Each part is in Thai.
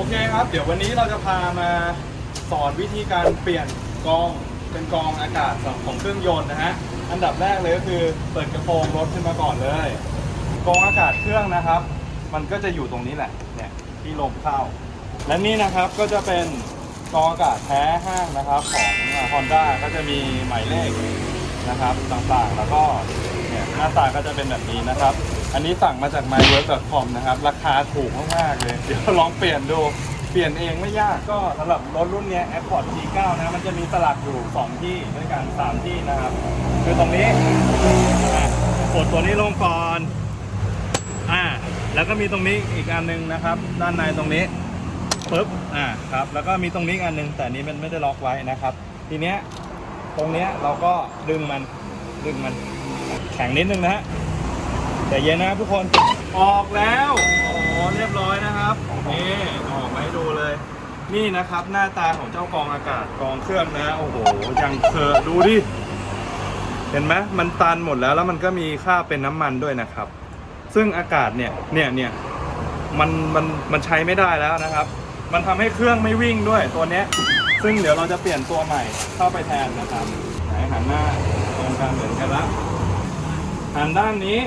โอเคครับ เดี๋ยววันนี้เราจะพามาสอนวิธีการเปลี่ยนกรองเป็นกรองอากาศของเครื่องยนต์นะฮะ อันดับแรกเลยก็คือเปิดกระโปรงรถขึ้นมาก่อนเลยกรองอากาศเครื่องนะครับ มันก็จะอยู่ตรงนี้แหละ เนี่ยที่ลมเข้า และนี่นะครับก็จะเป็นกรองอากาศแท้ห้างนะครับของฮอนด้าก็จะมีหมายเลขนะครับต่างๆ แล้วก็เนี่ยหน้าตาก็จะเป็นแบบนี้นะครับ อันนี้สั่งมาจาก mywork.com นะครับ ราคาถูกมากๆเลย เดี๋ยวลองเปลี่ยนดู เปลี่ยนเองไม่ยากก็สำหรับรถรุ่นเนี้ย Accord G9 นะ มันจะมีสลักอยู่ 2 ที่ด้วยกัน 3 ที่นะครับ คือตรงนี้อะกดตัวนี้ลงก่อน อ่า แล้วก็มีตรงนี้อีกอันหนึงนะครับ ด้านในตรงนี้ปึ๊บ อ่า ครับ แล้วก็มีตรงนี้อีกอันหนึง แต่อันนี้มันไม่ได้ล็อกไว้นะครับ ทีเนี้ย ตรงเนี้ยเราก็ดึงมัน ดึงมัน แข็งนิดนึงนะฮะ แต่เย็นนะครับทุกคน ออกแล้วอ้โหเรียบร้อยนะครับ นี่ออกมาให้ดูเลย นี่นะครับหน้าตาของเจ้ากองอากาศกองเครื่องนะ โอ้โห ยังเคอะดูดิ เห็นไหมมันตันหมดแล้วแล้วมันก็มีค่าเป็นน้ำมันด้วยนะครับ ซึ่งอากาศเนี่ย เนี่ยเนี่ยมันมันมันใช้ไม่ได้แล้วนะครับ มันทำให้เครื่องไม่วิ่งด้วยตัวเนี้ย ซึ่งเดี๋ยวเราจะเปลี่ยนตัวใหม่เข้าไปแทนนะครับ ไหนหันหน้าตรงกันเหมือนกันละหันด้านนี้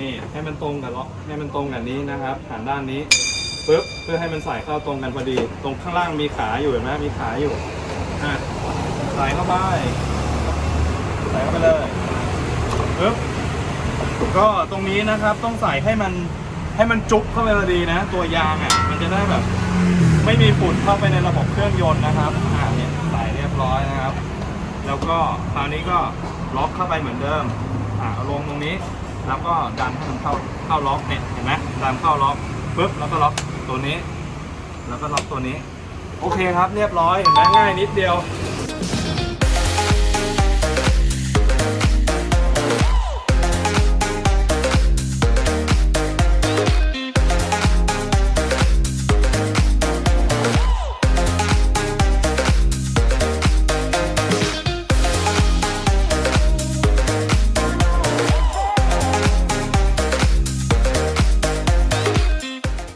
นี่ให้มันตรงกับล็อกให้มันตรงกับนี้นะครับหันด้านนี้ปึ๊บเพื่อให้มันใส่เข้าตรงกันพอดี ตรงข้างล่างมีขาอยู่เห็นไหมมีขาอยู่อะใส่เข้าไปใส่เข้าไปเลยปึ๊บก็ตรงนี้นะครับต้องใส่ให้มันให้มันจุกเข้าไปพอดีนะ ตัวยางอะมันจะได้แบบ ไม่มีฝุ่นเข้าไปในระบบเครื่องยนต์นะครับอ่าเนี่ยใส่เรียบร้อยนะครับ แล้วก็คราวนี้ก็ล็อกเข้าไปเหมือนเดิมอ่าเอาลงตรงนี้ แล้วก็ดันให้มันเข้าเข้าล็อกเนี่ยเห็นไหมดันเข้าล็อกปุ๊บแล้วก็ล็อกตัวนี้ แล้วก็ล็อกตัวนี้ โอเคครับเรียบร้อยเห็นไหมง่ายนิดเดียว